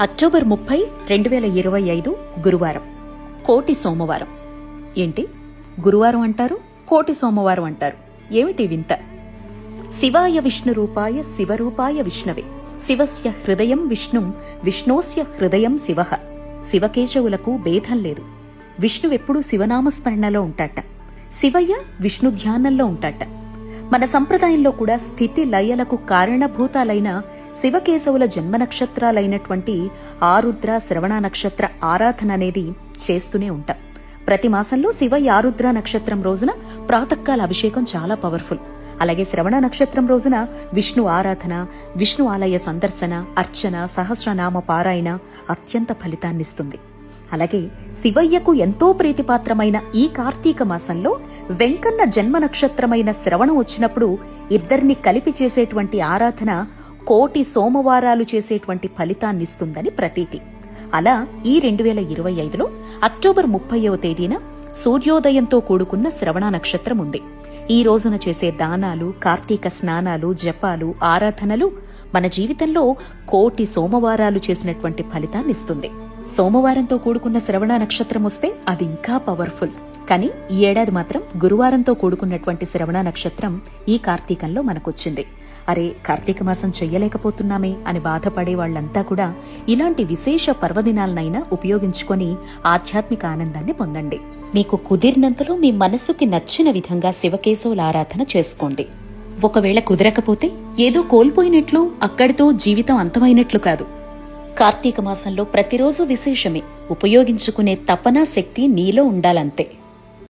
October ముప్పై రెండు వేల ఇరవై ఐదు గురువారం. కోటి సోమవారం. ఏంటి? గురువారం అంటారు? కోటి సోమవారం అంటారు. ఏమిటి వింత? శివాయ విష్ణు రూపాయ శివరూపాయ విష్ణవే. శివస్య హృదయం విష్ణుం విష్ణోస్య హృదయం శివ. శివకేశవులకు భేదం లేదు. విష్ణువెప్పుడూ శివనామస్మరణలో ఉంటాట. శివయ్య విష్ణు ధ్యానంలో ఉంటాట. మన సంప్రదాయంలో కూడా స్థితి లయలకు కారణభూతాలైన శివకేశవుల జన్మ నక్షత్రాలైనటువంటి ఆరుద్ర శ్రవణ నక్షత్ర ఆరాధన అనేది చేస్తూనే ఉంటాం. ప్రతి మాసంలో శివయ్య ఆరుద్ర నక్షత్రం రోజున ప్రాతకాల అభిషేకం చాలా పవర్ఫుల్. అలాగే శ్రవణ నక్షత్రం రోజున విష్ణు ఆరాధన విష్ణు ఆలయ సందర్శన అర్చన సహస్రనామ పారాయణ అత్యంత ఫలితాన్నిస్తుంది. అలాగే శివయ్యకు ఎంతో ప్రీతిపాత్రమైన ఈ కార్తీక మాసంలో వెంకన్న జన్మ నక్షత్రమైన శ్రవణం వచ్చినప్పుడు ఇద్దరిని కలిపి చేసేటువంటి ఆరాధన కోటి సోమవారాలు చేసేటువంటి ఫలితాన్నిస్తుందని ప్రతీతి. అలా ఈ రెండు వేల ఇరవై ఐదులో అక్టోబర్ ముప్పైవ తేదీన సూర్యోదయంతో కూడుకున్న శ్రవణ నక్షత్రం ఉంది ఈ రోజున చేసే దానాలు కార్తీక స్నానాలు జపాలు ఆరాధనలు మన జీవితంలో కోటి సోమవారాలు చేసినటువంటి ఫలితాన్ని ఇస్తుంది సోమవారంతో కూడుకున్న శ్రవణ నక్షత్రం వస్తే అది ఇంకా పవర్ఫుల్. కానీ ఈ ఏడాది మాత్రం గురువారంతో కూడుకున్నటువంటి శ్రవణ నక్షత్రం ఈ కార్తీకంలో మనకొచ్చింది. అరే కార్తీక మాసం చెయ్యలేకపోతున్నామే అని బాధపడే వాళ్ళంతా కూడా ఇలాంటి విశేష పర్వదినాలనైనా ఉపయోగించుకొని ఆధ్యాత్మిక ఆనందాన్ని పొందండి. మీకు కుదిరినంతలో మీ మనసుకి నచ్చిన విధంగా శివకేశవుల ఆరాధన చేసుకోండి. ఒకవేళ కుదరకపోతే ఏదో కోల్పోయినట్లు అక్కడితో జీవితం అంతమైనట్లు కాదు. కార్తీక మాసంలో ప్రతిరోజు విశేషమే. ఉపయోగించుకునే తపనా శక్తి నీలో ఉండాలంతే.